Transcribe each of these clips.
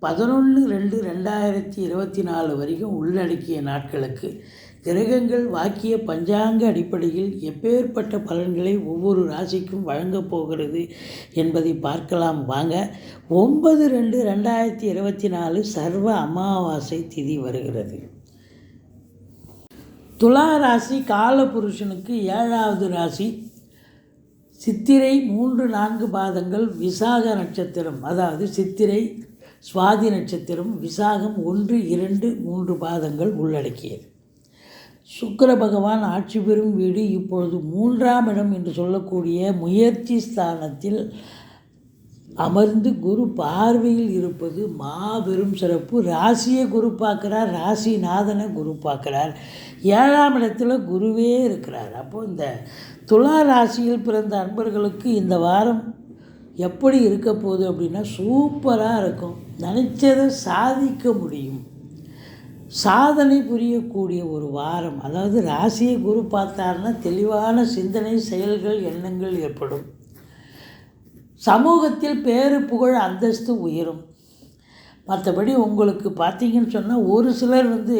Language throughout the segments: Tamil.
பதினொன்று ரெண்டு ரெண்டாயிரத்தி இருபத்தி நாலு வரைக்கும் உள்ளடக்கிய நாட்களுக்கு கிரகங்கள் வாக்கிய பஞ்சாங்க அடிப்படையில் எப்பேற்பட்ட பலன்களை ஒவ்வொரு ராசிக்கும் வழங்கப் போகிறது என்பதை பார்க்கலாம். வாங்க ஒன்பது ரெண்டு ரெண்டாயிரத்தி இருபத்தி நாலு சர்வ அமாவாசை திதி வருகிறது. துலா ராசி காலபுருஷனுக்கு ஏழாவது ராசி. சித்திரை மூன்று நான்கு பாதங்கள் விசாக நட்சத்திரம் அதாவது சித்திரை சுவாதி நட்சத்திரம் விசாகம் ஒன்று இரண்டு மூன்று பாதங்கள் உள்ளடக்கியது. சுக்கர பகவான் ஆட்சி பெறும் வீடு இப்பொழுது மூன்றாம் இடம் என்று சொல்லக்கூடிய முயற்சி ஸ்தானத்தில் அமர்ந்து குரு பார்வையில் இருப்பது மாபெரும் சிறப்பு. ராசியை குரு பார்க்குறார் ராசிநாதனை குரு பார்க்குறார். ஏழாம் இடத்துல குருவே இருக்கிறார். அப்போ இந்த துலா ராசியில் பிறந்த அன்பர்களுக்கு இந்த வாரம் எப்படி இருக்க போகுது அப்படின்னா சூப்பராக இருக்கும். நினச்சதை சாதிக்க முடியும். சாதனை புரியக்கூடிய ஒரு வாரம் அதாவது ராசியை குரு பார்த்தாருன்னா தெளிவான சிந்தனை செயல்கள் எண்ணங்கள் ஏற்படும். சமூகத்தில் பேரு புகழ் அந்தஸ்து உயரும். மற்றபடி உங்களுக்கு பார்த்தீங்கன்னு சொன்னால் ஒரு சிலர் வந்து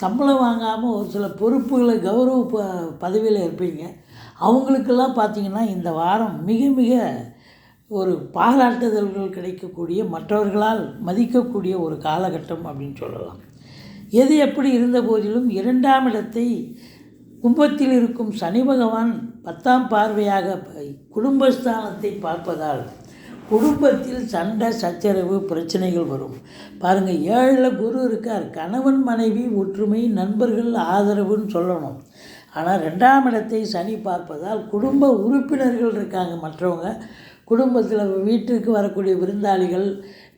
சம்பளம் வாங்காமல் ஒரு சில பொறுப்புகளை கௌரவ ப பதவியில் இருப்பீங்க. அவங்களுக்கெல்லாம் பார்த்தீங்கன்னா இந்த வாரம் மிக மிக ஒரு பாராட்டுதல்கள் கிடைக்கக்கூடிய மற்றவர்களால் மதிக்கக்கூடிய ஒரு காலகட்டம் அப்படின்னு சொல்லலாம். எது எப்படி இருந்த போதிலும் இரண்டாம் இடத்தை கும்பத்தில் இருக்கும் சனி பகவான் பத்தாம் பார்வையாக குடும்பஸ்தானத்தை பார்ப்பதால் குடும்பத்தில் சண்டை சச்சரவு பிரச்சனைகள் வரும். பாருங்கள் ஏழில் குரு இருக்கார். கணவன் மனைவி ஒற்றுமை நண்பர்கள் ஆதரவுன்னு சொல்லணும். ஆனால் ரெண்டாம் இடத்தை சனி பார்ப்பதால் குடும்ப உறுப்பினர்கள் இருக்காங்க. மற்றவங்க குடும்பத்தில் வீட்டிற்கு வரக்கூடிய விருந்தாளிகள்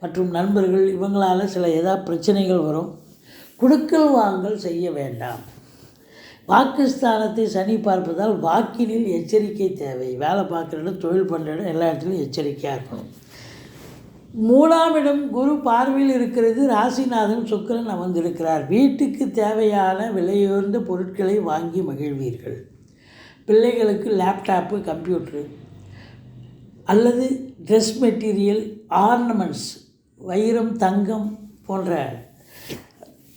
மற்றும் நண்பர்கள் இவங்களால் சில ஏதாவது பிரச்சனைகள் வரும். குடுக்கல் வாங்கல் செய்ய வேண்டாம். வாக்குஸ்தானத்தை சனி பார்ப்பதால் வாக்கினில் எச்சரிக்கை தேவை. வேலை பார்க்குற இடம் தொழில் பண்ணுற இடம் எல்லா இடத்துலையும் எச்சரிக்கையாக இருக்கணும். மூணாம் இடம் குரு பார்வையில் இருக்கிறது. ராசிநாதன் சுக்கரன் அமர்ந்திருக்கிறார். வீட்டுக்கு தேவையான விலையுயர்ந்த பொருட்களை வாங்கி மகிழ்வீர்கள். பிள்ளைகளுக்கு லேப்டாப்பு கம்ப்யூட்ரு அல்லது ட்ரெஸ் மெட்டீரியல் ஆர்னமெண்ட்ஸ் வைரம் தங்கம் போன்ற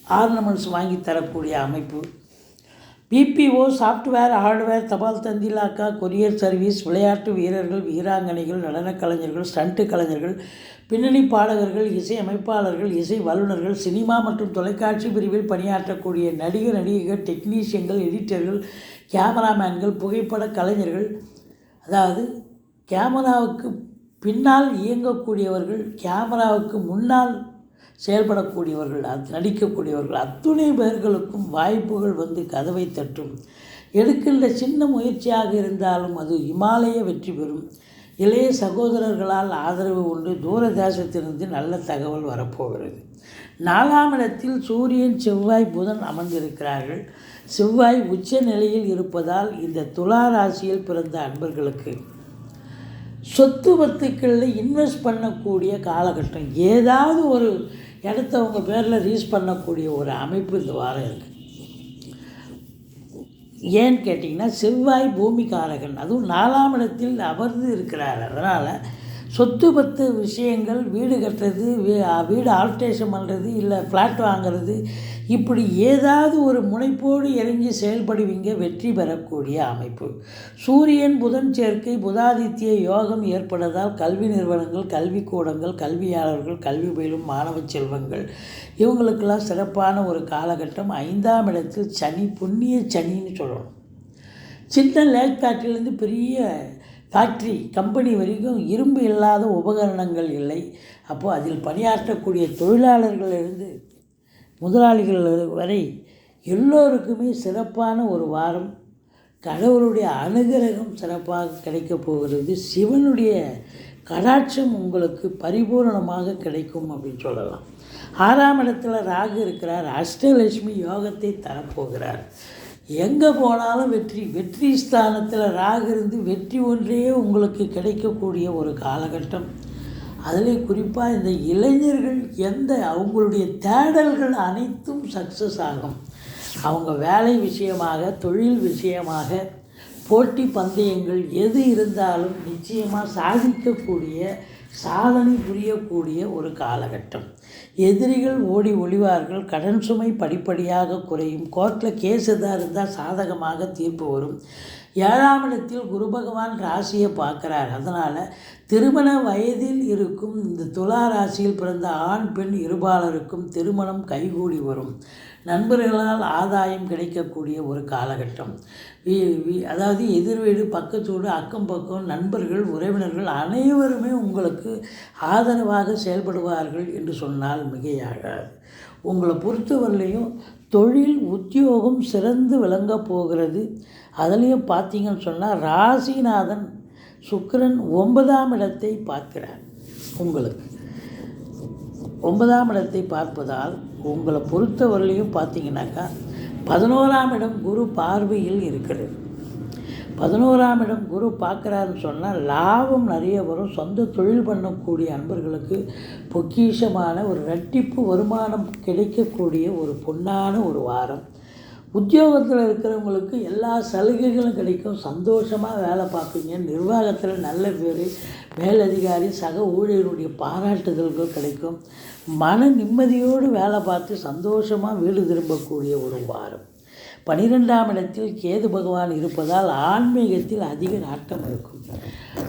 ஆர்னமெண்ட்ஸ் வாங்கி தரக்கூடிய அமைப்பு. பிபிஓ சாஃப்ட்வேர் ஹார்ட்வேர் தபால் தந்திலாக்கா கொரியர் சர்வீஸ் விளையாட்டு வீரர்கள் வீராங்கனைகள் நடனக் கலைஞர்கள் ஸ்டண்ட்டு கலைஞர்கள் பின்னணி பாடகர்கள் இசை அமைப்பாளர்கள் இசை வல்லுநர்கள் சினிமா மற்றும் தொலைக்காட்சி பிரிவில் பணியாற்றக்கூடிய நடிகர் நடிகைகள் டெக்னீஷியன்கள் எடிட்டர்கள் கேமராமேன்கள் புகைப்பட கலைஞர்கள் அதாவது கேமராவுக்கு பின்னால் இயங்கக்கூடியவர்கள் கேமராவுக்கு முன்னால் செயல்படக்கூடியவர்கள் அது நடிக்கக்கூடியவர்கள் அத்துணை பேர்களுக்கும் வாய்ப்புகள் வந்து கதவை தட்டும். எடுக்கின்ற சின்ன முயற்சியாக இருந்தாலும் அது இமாலய வெற்றி பெறும். இளைய சகோதரர்களால் ஆதரவு உண்டு. தூர தேசத்திலிருந்து நல்ல தகவல் வரப்போகிறது. நாலாம் இடத்தில் சூரியன் செவ்வாய் புதன் அமர்ந்திருக்கிறார்கள். செவ்வாய் உச்ச நிலையில் இருப்பதால் இந்த துலா ராசியில் பிறந்த அன்பர்களுக்கு சொத்து வத்துக்களில் இன்வெஸ்ட் பண்ணக்கூடிய காலகட்டம். ஏதாவது ஒரு இடத்த அவங்க பேரில் ரீஸ் பண்ணக்கூடிய ஒரு அமைப்பு இந்த வாரம் இருக்குது ஏன்னு கேட்டிங்கன்னா செவ்வாய் பூமி காரகன் அதுவும் நாலாம் இடத்தில் அமர்ந்து இருக்கிறார். அதனால் சொத்து பத்து விஷயங்கள் வீடு கட்டுறது வீடு ஆல்ட்ரேஷன் பண்ணுறது இல்லை ஃப்ளாட் வாங்கிறது இப்படி ஏதாவது ஒரு முனைப்போடு இறங்கி செயல்படுவீங்க வெற்றி பெறக்கூடிய அமைப்பு. சூரியன் புதன் சேர்க்கை புதாதித்ய யோகம் ஏற்படுவதால் கல்வி நிறுவனங்கள் கல்விக்கூடங்கள் கல்வியாளர்கள் கல்வி பயிலும் மாணவ செல்வங்கள் இவங்களுக்கெல்லாம் சிறப்பான ஒரு காலகட்டம். ஐந்தாம் இடத்தில் சனி புண்ணிய சனின்னு சொல்லணும். சின்ன லேக் ஃபேக்ட்ரிலேருந்து பெரிய ஃபேக்ட்ரி கம்பெனி வரைக்கும் இரும்பு இல்லாத உபகரணங்கள் இல்லை. அப்போது அதில் பணியாற்றக்கூடிய தொழிலாளர்களிலிருந்து முதலாளிகள் வரை எல்லோருக்குமே சிறப்பான ஒரு வாரம். கடவுளுடைய அனுகிரகம் சிறப்பாக கிடைக்கப் போகிறது. சிவனுடைய கடாட்சம் உங்களுக்கு பரிபூரணமாக கிடைக்கும் அப்படின்னு சொல்லலாம். ஆறாம் இடத்துல ராகு இருக்கிறார். அஷ்டலட்சுமி யோகத்தை தரப்போகிறார். எங்கே போனாலும் வெற்றி வெற்றி ஸ்தானத்தில் ராகு இருந்து வெற்றி ஒன்றே உங்களுக்கு கிடைக்கக்கூடிய ஒரு காலகட்டம். அதில் குறிப்பாக இந்த இளைஞர்கள் எந்த அவங்களுடைய தேடல்கள் அனைத்தும் சக்ஸஸ் ஆகும். அவங்க வேலை விஷயமாக தொழில் விஷயமாக போட்டி பந்தயங்கள் எது இருந்தாலும் நிச்சயமாக சாதிக்கக்கூடிய சாதனை புரியக்கூடிய ஒரு காலகட்டம். எதிரிகள் ஓடி ஒளிவார்கள். கடன் சுமை படிப்படியாக குறையும். கோர்ட்டில் கேஸ் எதாக இருந்தால் சாதகமாக தீர்ப்பு வரும். ஏழாம் இடத்தில் குரு பகவான் ராசியை பார்க்குறார். அதனால் திருமண வயதில் இருக்கும் இந்த துலா ராசியில் பிறந்த ஆண் பெண் இருபாலருக்கும் திருமணம் கைகூடி வரும். நண்பர்களால் ஆதாயம் கிடைக்கக்கூடிய ஒரு காலகட்டம். அதாவது எதிர் வீடு பக்கத்தோடு அக்கம் பக்கம் நண்பர்கள் உறவினர்கள் அனைவருமே உங்களுக்கு ஆதரவாக செயல்படுவார்கள் என்று சொன்னால் மிகையாகாது. உங்களை பொறுத்தவரையிலையும் தொழில் உத்தியோகம் சிறந்து விளங்கப் போகிறது. அதுலேயும் பார்த்தீங்கன்னு சொன்னால் ராசிநாதன் சுக்கரன் ஒன்பதாம் இடத்தை பார்க்கிறார் உங்களுக்கு. ஒன்பதாம் இடத்தை பார்ப்பதால் உங்களை பொறுத்தவரையிலையும் பார்த்தீங்கன்னாக்கா பதினோராம் இடம் குரு பார்வையில் இருக்கிறது. பதினோராம் இடம் குரு பார்க்குறாருன்னு சொன்னால் லாபம் நிறைய வரும். சொந்த தொழில் பண்ணக்கூடிய அன்பர்களுக்கு பொக்கிஷமான ஒரு ரட்டிப்பு வருமானம் கிடைக்கக்கூடிய ஒரு பொன்னான ஒரு வாரம். உத்தியோகத்தில் இருக்கிறவங்களுக்கு எல்லா சலுகைகளும் கிடைக்கும். சந்தோஷமாக வேலை பார்ப்பீங்க. நிர்வாகத்தில் நல்ல பேர் மேலதிகாரி சக ஊழியருடைய பாராட்டுதல்கள் கிடைக்கும். மன நிம்மதியோடு வேலை பார்த்து சந்தோஷமாக வீடு திரும்பக்கூடிய ஒரு வாரம். பனிரெண்டாம் இடத்தில் கேது பகவான் இருப்பதால் ஆன்மீகத்தில் அதிக நாட்டம் இருக்கும்.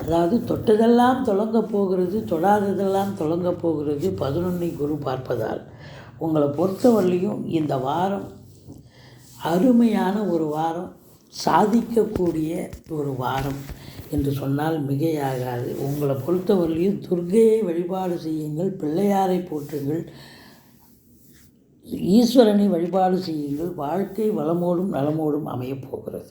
அதாவது தொட்டதெல்லாம் தொடங்க போகிறது தொடாததெல்லாம் தொடங்க போகிறது பதினொன்னை குரு பார்ப்பதால். உங்களை பொறுத்தவரையிலையும் இந்த வாரம் அருமையான ஒரு வாரம் சாதிக்கக்கூடிய ஒரு வாரம் என்று சொன்னால் மிகையாகாது. உங்களை பொறுத்தவரையிலையும் துர்கையை வழிபாடு செய்யுங்கள் பிள்ளையாரை போற்றுங்கள் ஈஸ்வரனை வழிபாடு செய்யுங்கள். வாழ்க்கை வளமோடும் நலமோடும் அமையப் போகிறது.